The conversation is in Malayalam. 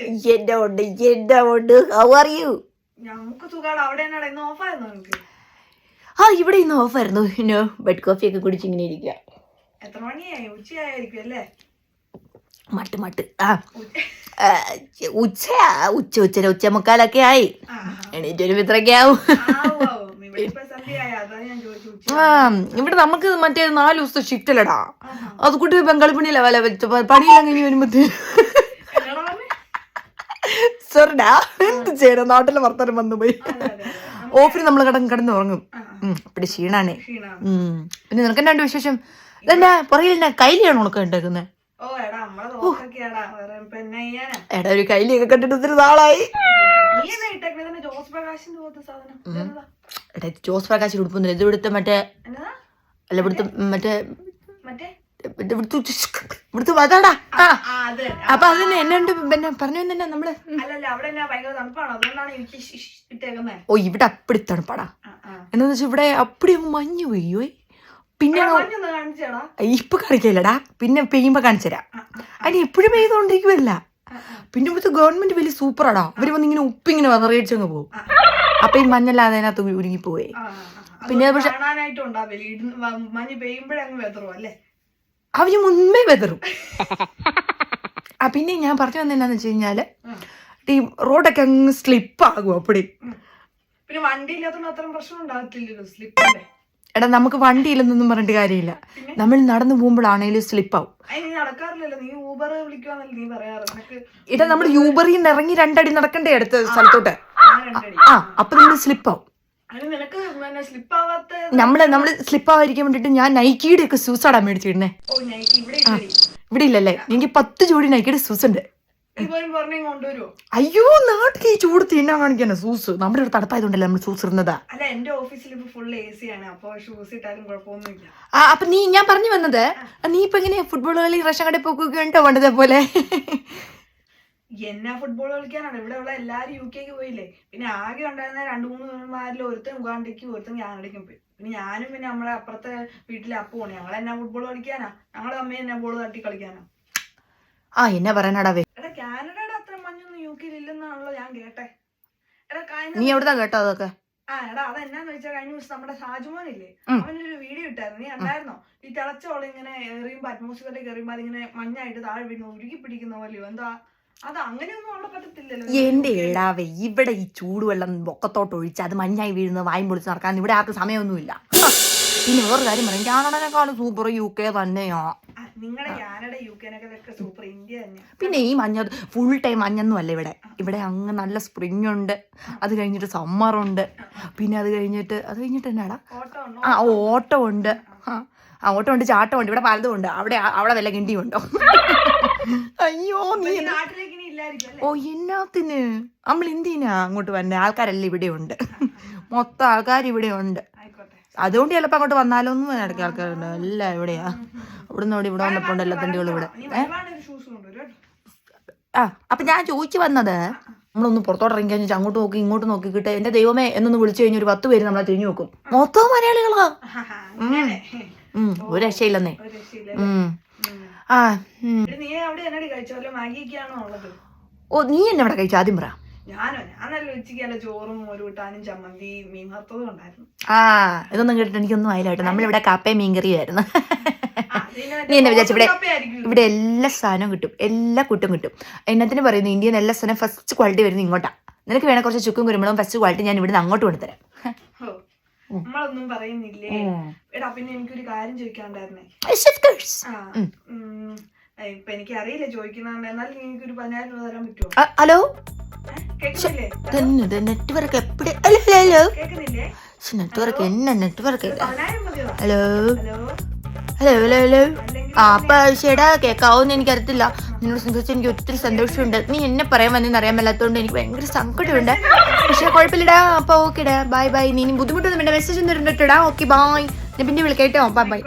ഉണ്ട് എന്റെ ഉണ്ട് എന്റെ ഉണ്ട് ഹൗ ആർ യു അവിടെ ആ ഇവിടെ ഇന്ന് ഓഫായിരുന്നു പിന്നെ ബെഡ് കോഫി ഒക്കെ കുടിച്ച് ഇങ്ങനെ ഇരിക്കുക എത്ര മണിയായി? ഉച്ചയായിരിക്കും അല്ലേ? മട്ട് മട്ട്. ആ. ഉച്ച- ഉച്ച ഉച്ചര ഉച്ച മുക്കാലൊക്കെ ആയി. എണീറ്റ് ഒരു ഇത്രയൊക്കെ ആവും. ആ ഇവിടെ നമുക്ക് മറ്റേ നാല് ദിവസത്തെ ഷിഫ്റ്റ് അല്ലടാ. അത് കൂട്ടി ബംഗാളി പണിയല്ല വല പണിയില്ല കഴിഞ്ഞ് പറഞ്ഞെ? സോറിടാ എന്ത് ചെയ്യണം? നാട്ടിലെ വർത്തമാനം വന്നു പോയി. ഓഫിന് നമ്മൾ കിടന്ന് കിടന്ന് ഉറങ്ങും പിന്നെ ക്ഷീണാണ്. പിന്നെ നിനക്ക് എന്നാണ്ട് വിശേഷം? ഇതെന്നാ പുറകിൽ കൈലിയാണ് ഉണക്കം ഉണ്ടാക്കുന്നത് എടാ ഒരു കൈലിയൊക്കെ കണ്ടിട്ട് ഒത്തിരി നാളായി. എന്നാ ജോസ് പ്രകാശിന്റെ? എടാ ജോസ് പ്രകാശ് ഉടുപ്പൊന്നുമില്ല ഇത് ഇവിടുത്തെ മറ്റേ അല്ല ഇവിടുത്തെ മറ്റേ ഇവിടുത്തെ ഇവിടുത്തെ വതാടാ. ആ. അപ്പൊ അതിന് എന്നുണ്ട് പിന്നെ പറഞ്ഞു തന്നെ നമ്മൾ. ഓ ഇവിടെ അപ്പടി തണുപ്പാടാ. എന്താന്ന് വെച്ചാൽ ഇവിടെ അപ്പടി മഞ്ഞ് പെയ്യോ പിന്നെ ഇപ്പൊ കാണിക്കില്ലടാ പിന്നെ പെയ്യുമ്പോ കാണിച്ചുതരാം അതിന് എപ്പോഴും ആ. പിന്നെ ഇവിടുത്തെ ഗവൺമെന്റ് വലിയ സൂപ്പറാടാ. അവർ വന്ന് ഇങ്ങനെ ഉപ്പിങ്ങനെ വതറിയടിച്ചങ്ങ് പോകും. അപ്പൊ ഈ മഞ്ഞല്ലാതെ അതിനകത്ത് ഉരുങ്ങി പോവേ ആ, ആ. പിന്നെ പക്ഷെ- മഞ്ഞ് പെയ്യുമ്പോഴേ അങ്ങ് വെതറും അല്ലേ? അവർ മുൻപേ വെതറും. ആ പിന്നെ ഞാൻ പറഞ്ഞു വന്നെന്നാന്ന് വെച്ച് കഴിഞ്ഞാൽ ഈ റോഡൊക്കെ അങ്ങ് സ്ലിപ്പ് ആകും അപ്പടി. പിന്നെ വണ്ടി ഇല്ലാത്തതുകൊണ്ട് അത്ര പ്രശ്നം ഉണ്ടാകത്തില്ലല്ലോ സ്ലിപ്പ് എടാ നമുക്ക് വണ്ടി ഇല്ലെന്നൊന്നും പറഞ്ഞിട്ട് കാര്യമില്ല. നമ്മൾ നടന്നു പോകുമ്പോഴാണേലും സ്ലിപ്പ് ആവും. എടാ നമ്മൾ യൂബറിൽ നിന്ന് ഇറങ്ങി രണ്ടടി നടക്കണ്ടേ അടുത്ത സ്ഥലത്തോട്ട്? ആ അപ്പൊ നമ്മൾ സ്ലിപ്പ് ആവും. നമ്മൾ നമ്മൾ സ്ലിപ്പ് ആവാതിരിക്കാൻ വേണ്ടിട്ട് ഞാൻ നൈക്കിയുടെ ഒക്കെ സൂസാടാ മേടിച്ചിരുന്നേ. ഓ നൈക്ക് ഇവിടെ ഇല്ലല്ലേ? എനിക്ക് പത്ത് ജോഡി നൈക്കിയുടെ സൂസ് ഉണ്ട്. അയ്യോ നാട്ടിൽ ഈ ചൂട് തിന്നാൻ കാണിക്കാനോ സൂസ് നമ്മുടെ ഇവിടെ തണുപ്പായതുകൊണ്ടല്ലേ നമ്മൾ സൂസ് ഇടുന്നതാ? അല്ല എന്റെ ഓഫീസിൽ ഇപ്പൊ ഫുൾ എ സി ആണ്. അപ്പൊ ഷൂസ് ഇട്ടാലും കുഴപ്പമൊന്നുമില്ല. ആ അപ്പൊ നീ ഞാൻ പറഞ്ഞു വന്നത് നീ ഇപ്പൊ എങ്ങനെയാ ഫുട്ബോൾ കളി റേഷൻ കടയിൽ പോക്കൊക്കെ കേട്ടോ വേണ്ടതേ പോലെ? എന്നാ ഫുട്ബോൾ കളിക്കാനാണ്? ഇവിടെ ഉള്ള എല്ലാരും യു കെക്ക് പോയില്ലേ? പിന്നെ ആകെ ഉണ്ടായിരുന്ന രണ്ടു മൂന്ന് പേന്മാരിൽ ഒരുത്തൻ ഉഗാണ്ടയ്ക്കും ഒരുത്തൻ കാനഡയ്ക്കും പോയി. പിന്നെ ഞാനും പിന്നെ നമ്മളെ അപ്പുറത്തെ വീട്ടിലെ അപ്പുവാണ് ഞങ്ങൾ എന്നാ ഫുട്ബോൾ കളിക്കാനാ? ഞങ്ങളെ അമ്മ എന്നാ ബോൾ തട്ടി കളിക്കാനാ? ആ എന്നാ പറയാനാടാ എടാ കാനഡയുടെ അത്ര മഞ്ഞൊന്നും യു കെയിൽ ഇല്ലെന്നാണല്ലോ ഞാൻ കേട്ടെ. എടാ കഴിഞ്ഞ നീ എവിടുന്നാ കേട്ടോ അതൊക്കെ? ആ എടാ അതെന്നാന്ന് വെച്ചാൽ കഴിഞ്ഞ ദിവസം നമ്മുടെ സാജുമോൻ ഇല്ലേ. അവനൊരു വീഡിയോ ഇട്ടായിരുന്നു. നീ ഉണ്ടായിരുന്നോ ഈ തിളച്ചോളം ഇങ്ങനെ എറിയുമ്പോ അറ്റ്മോസ്ഫിയറിലേക്ക് എറിയുമ്പോ അതിങ്ങനെ മഞ്ഞായിട്ട് താഴെ വീഴുന്നു ഉരുകി പിടിക്കുന്ന പോലെയോ എന്താ എന്റെ ഏടാവേ ഇവിടെ ഈ ചൂടുവെള്ളം മൊക്കത്തോട്ട് ഒഴിച്ച് അത് മഞ്ഞായി വീഴുന്ന വായും പൊളിച്ച് നടക്കാൻ ഇവിടെ ആർക്കും സമയമൊന്നുമില്ല. പിന്നെ വേറെ കാര്യം പറയും. കാനഡനെക്കാളും സൂപ്പർ യു കെ തന്നെയാ. പിന്നെ ഈ മഞ്ഞ ഫുൾ ടൈം മഞ്ഞൊന്നും അല്ല ഇവിടെ. ഇവിടെ അങ്ങ് നല്ല സ്പ്രിംഗ് ഉണ്ട്. അത് കഴിഞ്ഞിട്ട് സമ്മർ ഉണ്ട്. പിന്നെ അത് കഴിഞ്ഞിട്ട് അത് കഴിഞ്ഞിട്ട് എന്നാടാ? ആ ഓട്ടം ഉണ്ട്. ആ ഓട്ടം ഉണ്ട് ചാട്ടം ഉണ്ട് ഇവിടെ പലതും ഉണ്ട്. അവിടെ അവിടെ വല്ല കിണ്ടിയും ഉണ്ടോ അയ്യോ നീ ഓ എന്നാത്തിന് നമ്മൾ എന്തിനാ അങ്ങോട്ട് വന്നേ. ആൾക്കാരെല്ലാം ഇവിടെ ഉണ്ട് മൊത്തം ആൾക്കാർ ഇവിടെ ഉണ്ട് അതുകൊണ്ട് ചിലപ്പോൾ അങ്ങോട്ട് വന്നാലോ ഒന്നും ഇടയ്ക്ക് ആൾക്കാരുണ്ട്. എല്ലാം എവിടെയാ ഇവിടെ ഇവിടെ ഇവിടെ വന്നപ്പോൾ ഉണ്ട് എല്ലാ തണ്ടികളും ഇവിടെ. ആ അപ്പൊ ഞാൻ ചോദിച്ചു വന്നത് നമ്മളൊന്ന് പുറത്തോട്ട് ഇറങ്ങി കഴിഞ്ഞാൽ അങ്ങോട്ട് നോക്കി ഇങ്ങോട്ട് നോക്കിക്കിട്ട് എന്റെ ദൈവമേ എന്നൊന്ന് വിളിച്ചു കഴിഞ്ഞാൽ ഒരു പത്ത് പേര് നമ്മളെ തിരിഞ്ഞു നോക്കും. മൊത്തം മലയാളികളാ. ഒരു രക്ഷയില്ലെന്നേ. ആ നീ അവിടെ എന്നടി കഴിച്ചോ? ഉള്ളത്? ഓ നീ എന്നെ അവിടെ കഴിച്ചു? ആദ്യം പറ. ഞാനോ? ചോറും ഒരു കൂട്ടാനും ചമ്മന്തി മീൻ വറുത്തതും ഉണ്ടായിരുന്നു. ആ ഇതൊന്നും കേട്ടിട്ട് എനിക്കൊന്നും ആയില്ല നമ്മളിവിടെ കപ്പയും മീൻകറിയായിരുന്നു. നീ എന്നെ വിചാരിച്ചു ഇവിടെ. ഇവിടെ എല്ലാ സാധനവും കിട്ടും. എല്ലാ കുട്ടും കിട്ടും. എന്നത്തിന് പറയുന്നു ഇന്ത്യൻ എല്ലാ സാധനം ഫസ്റ്റ് ക്വാളിറ്റി വരുന്നത് ഇങ്ങോട്ടാ. നിനക്ക് വേണേ കുറച്ച് ചുക്കും കുരുമുളകും ഫസ്റ്റ് ക്വാളിറ്റി ഞാൻ ഇവിടുന്ന് അങ്ങോട്ട് കൊണ്ടുതരാം. നമ്മളൊന്നും പറയുന്നില്ലേ? എടാ പിന്നെ എനിക്കൊരു കാര്യം ചോദിക്കാണ്ടായിരുന്നേ ഇപ്പൊ എനിക്ക് എന്നാലും നിങ്ങൾക്ക് ഒരു പതിനായിരം രൂപ തരാൻ പറ്റുമോ ഹലോ? നെറ്റ്വർക്ക് എപ്പടി ഹലോ ഹലോ നെറ്റ്വർക്ക് എന്നെ network hello? Hello? Hello hello ആ അപ്പൊ ചേട്ടാ കേക്കാവോന്ന് എനിക്കറിയത്തില്ല. നിന്നോട് സംസാരിച്ച് എനിക്ക് ഒത്തിരി സന്തോഷമുണ്ട്. നീ എന്നെ പറയാൻ വന്നെന്ന് അറിയാൻ മേലാത്തോണ്ട് എനിക്ക് ഭയങ്കര സങ്കടമുണ്ട്. പക്ഷെ കുഴപ്പമില്ലടാ. അപ്പൊ ഓക്കേടാ. Bye bye. നീ ബുദ്ധിമുട്ടൊന്നും വേണ്ട. മെസ്സേജ് ഒന്നും ഇരുന്നിട്ടാ ഓക്കെ ബൈ ഞാൻ പിന്നെ വിളിക്കട്ടോ ബൈ ബൈ